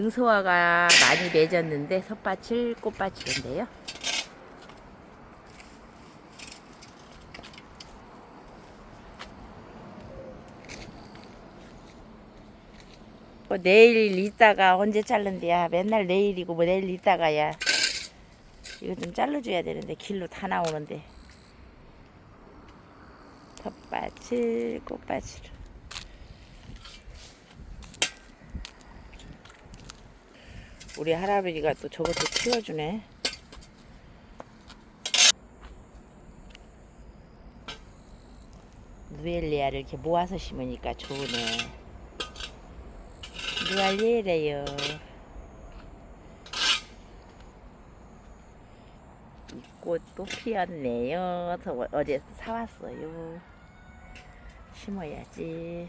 능소화가 많이 맺었는데 텃밭을 꽃밭이런데요. 뭐 내일 있다가 언제 자른대야? 맨날 내일이고 뭐 내일 있다가야? 이거 좀 잘라줘야 되는데 길로 다 나오는데. 텃밭을 꽃밭으로 우리 할아버지가 또 저것도 키워주네. 누엘리아를 이렇게 모아서 심으니까 좋으네. 누알리에래요. 이 꽃도 피었네요. 저 어제 사왔어요. 심어야지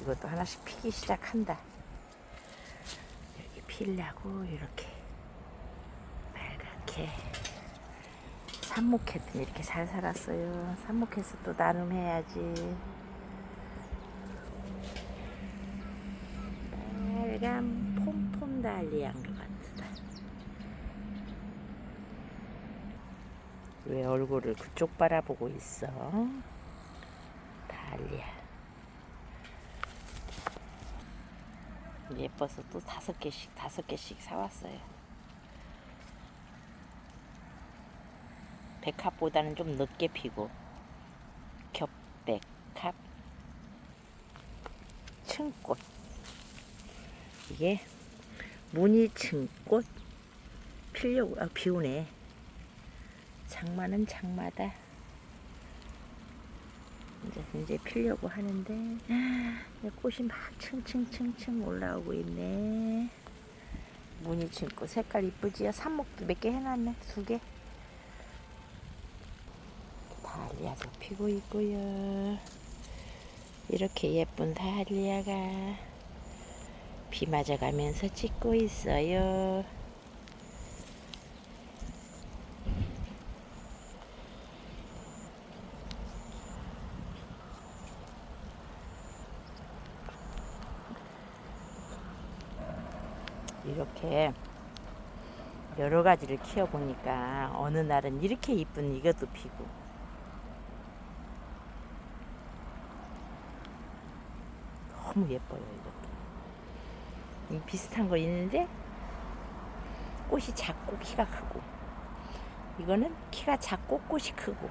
이것도 하나씩 피기 시작한다. 여기 피려고 이렇게 빨갛게 삽목해도 이렇게 잘 살았어요. 삽목해서 또 나눔해야지. 빨간 폼폼 달리한 것 같다. 왜 얼굴을 그쪽 바라보고 있어? 달리야 예뻐서 또 다섯 개씩 다섯 개씩 사왔어요. 백합보다는 좀 늦게 피고 겹백합 층꽃. 이게 무늬 층꽃 피려고 아 비오네. 장마는 장마다 이제 이제 피려고 하는데 이 꽃이 막 층층층층 올라오고 있네. 무늬 친고 색깔 이쁘지요? 삽목도 몇 개 해놨네. 두 개. 달리아도 피고 있고요. 이렇게 예쁜 달리아가 비 맞아가면서 찍고 있어요. 이렇게 여러 가지를 키워보니까 어느 날은 이렇게 이쁜 이것도 피고. 너무 예뻐요 이것도 이 비슷한 거 있는데 꽃이 작고 키가 크고. 이거는 키가 작고 꽃이 크고.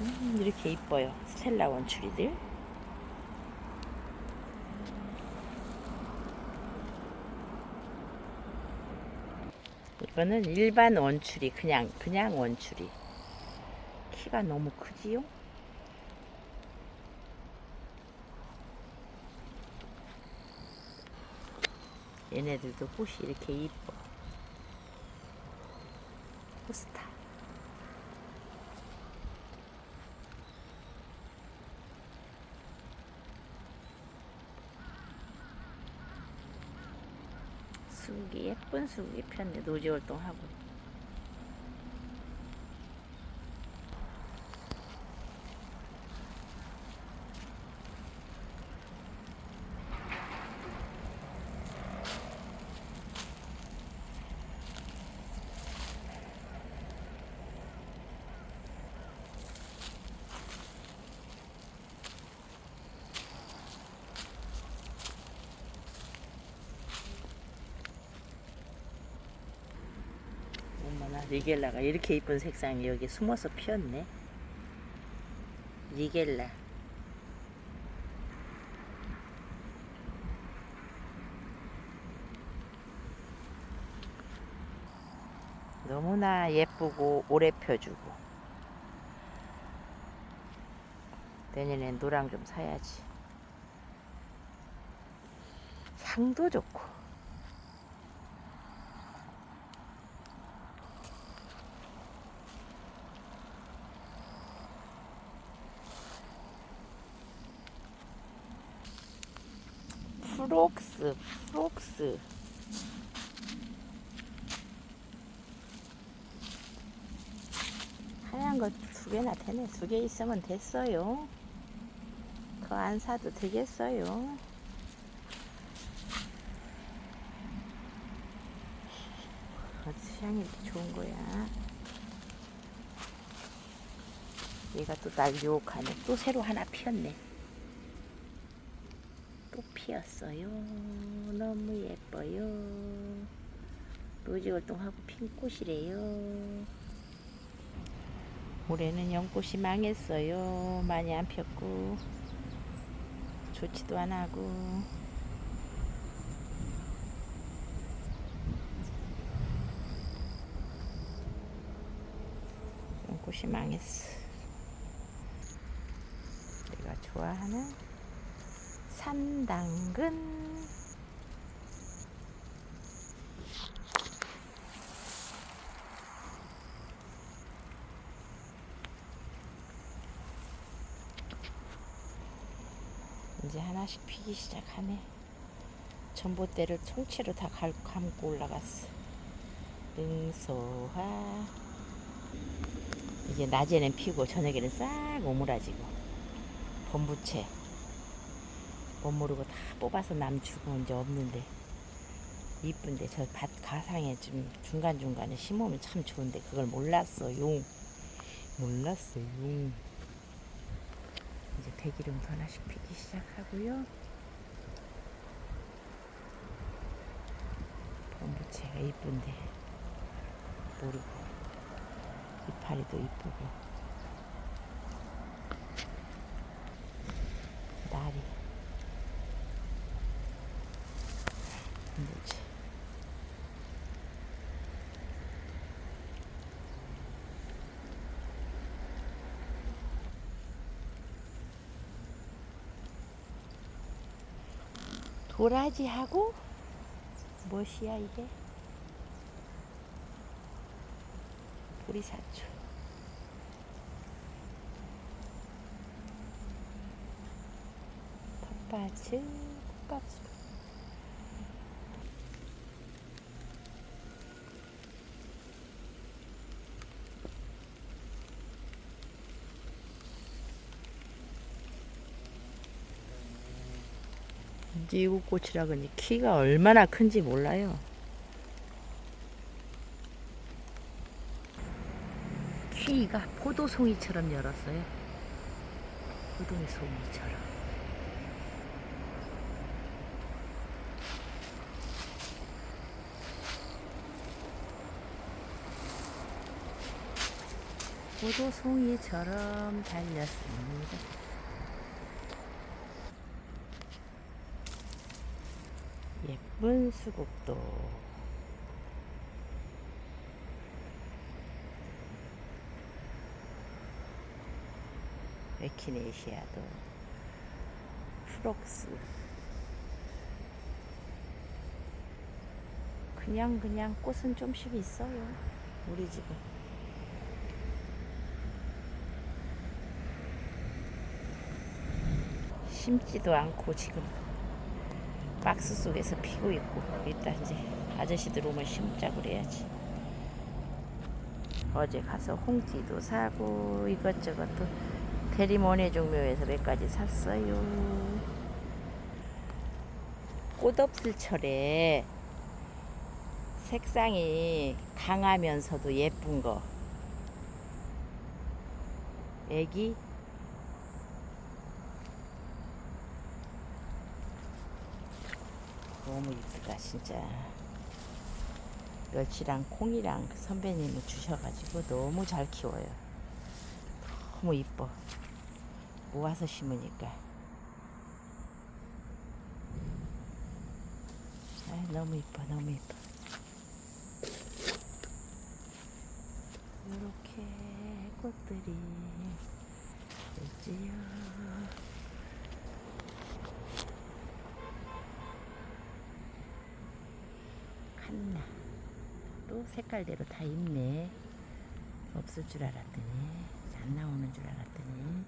음, 이렇게 이뻐요 스텔라 원추리들 이거는 일반 원추리 그냥 그냥 원추리. 키가 너무 크지요? 얘네들도 꽃이 이렇게 이뻐. 호스타 쑥이 예쁜 쑥이 폈네 노지 활동하고 리겔라가 이렇게 이쁜 색상이 여기 숨어서 피었네. 리겔라. 너무나 예쁘고 오래 펴주고. 내년엔 노랑 좀 사야지. 향도 좋고 프록스 프록스 하얀 거 두 개나 되네 두 개 있으면 됐어요 더 안 사도 되겠어요. 어디서 향이 이렇게 좋은 거야. 얘가 또 날 유혹하네. 또 새로 하나 피었네. 또 피었어요. 너무 예뻐요. 노지월동하고 핀 꽃이래요. 올해는 연꽃이 망했어요. 많이 안 폈고 좋지도 안 하고. 연꽃이 망했어. 내가 좋아하는 산당근. 이제 하나씩 피기 시작하네. 전봇대를 통째로 다 갈- 감고 올라갔어. 능소화. 이제 낮에는 피고 저녁에는 싹 오므라지고. 범부채. 못 모르고 다 뽑아서 남 주고 이제 없는데. 이쁜데 저 밭 가상에 좀 중간중간에 심으면 참 좋은데 그걸 몰랐어 용 몰랐어 용 이제 대기름도 하나씩 피기 시작하고요. 범부채가 이쁜데 모르고 이파리도 이쁘고 날이 범부채 도라지하고 무엇이야 이게? 보리사초. 텃밭을 이 제 이구꽃이라 그니 키가 얼마나 큰지 몰라요. 키가 포도송이처럼 열었어요. 포도송이처럼. 포도송이처럼 달렸습니다. 예쁜 수국도. 에키네시아도. 프록스. 그냥 그냥 꽃은 좀씩 있어요 우리 집은. 심지도 않고 지금 박스 속에서 피고 있고 이따 이제 아저씨들 오면 심자 그래야지. 어제 가서 홍지도 사고 이것저것 또 대리모네 종묘에서 몇 가지 샀어요. 꽃 없을 철에 색상이 강하면서도 예쁜 거. 애기 너무 이쁘다 진짜. 멸치랑 콩이랑 그 선배님이 주셔가지고 너무 잘 키워요. 너무 이뻐. 모아서 심으니까. 아 너무 이뻐 너무 이뻐. 이렇게 꽃들이 있지요 색깔대로 다 있네. 없을 줄 알았더니 안 나오는 줄 알았더니.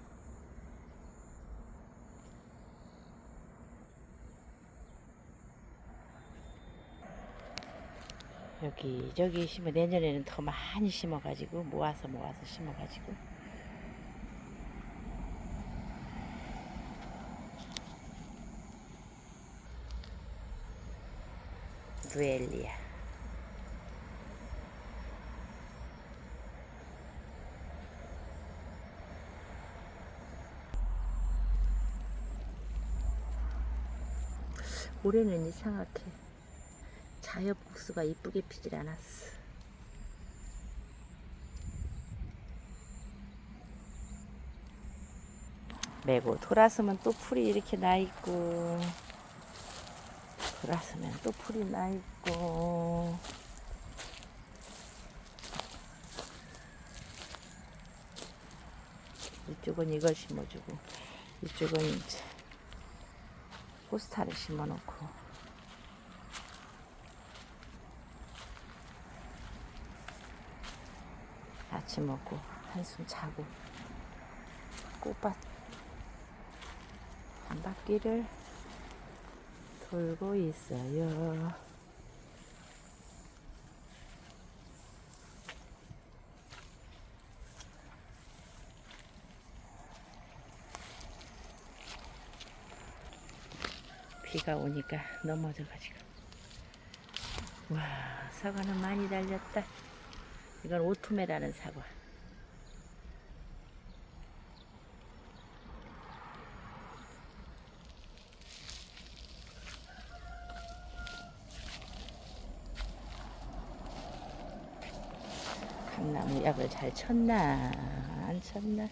여기 저기 심어 내년에는 더 많이 심어가지고 모아서 모아서 심어가지고. 루엘리아. 올해는 이상하게 자엽국수가 이쁘게 피질 않았어. 메고 돌아서면 또 풀이 이렇게 나 있고 돌아서면 또 풀이 나 있고 이쪽은 이걸 심어주고 이쪽은 이제 호스타를 심어놓고 아침 먹고 한숨 자고 꽃밭 한 바퀴를 돌고 있어요. 비가 오니까 넘어져가지고. 와, 사과는 많이 달렸다. 이건 오토메라는 사과. 감나무 약을 잘 쳤나 안 쳤나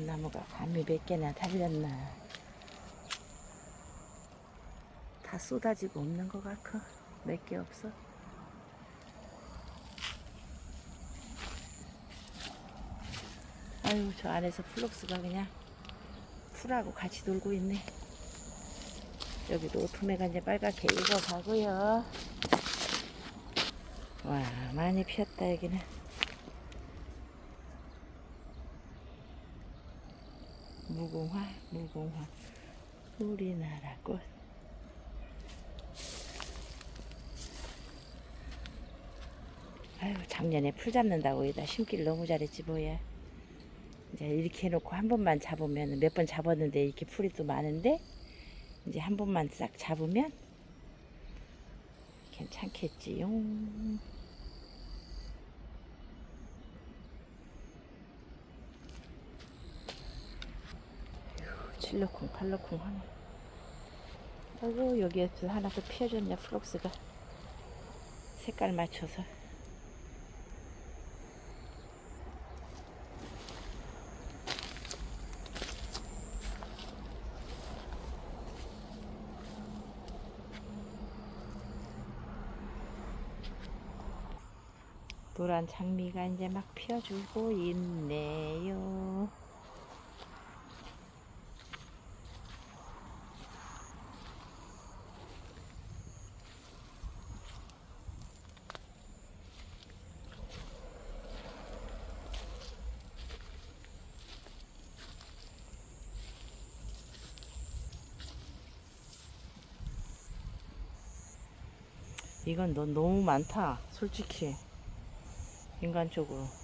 감나무가 감이 몇 개나 달렸나. 다 쏟아지고 없는 것 같고 몇 개 없어? 아유 저 안에서 플럭스가 그냥 풀하고 같이 놀고 있네. 여기도 오토메가 이제 빨갛게 익어가고요. 와 많이 피었다 여기는 무궁화 무궁화. 우리나라 꽃. 아유 작년에 풀 잡는다고 여기다 심기를 너무 잘했지 뭐야. 이제 이렇게 해놓고 한 번만 잡으면 몇 번 잡았는데 이렇게 풀이 또 많은데 이제 한 번만 싹 잡으면 괜찮겠지요. 칠로콩 팔로콩 하네. 아이고 여기에 또 하나 또 피어졌냐 플록스가 색깔 맞춰서. 노란 장미가 이제 막 피어주고 있네요. 이건 너 너무 많다, 솔직히. 인간적으로.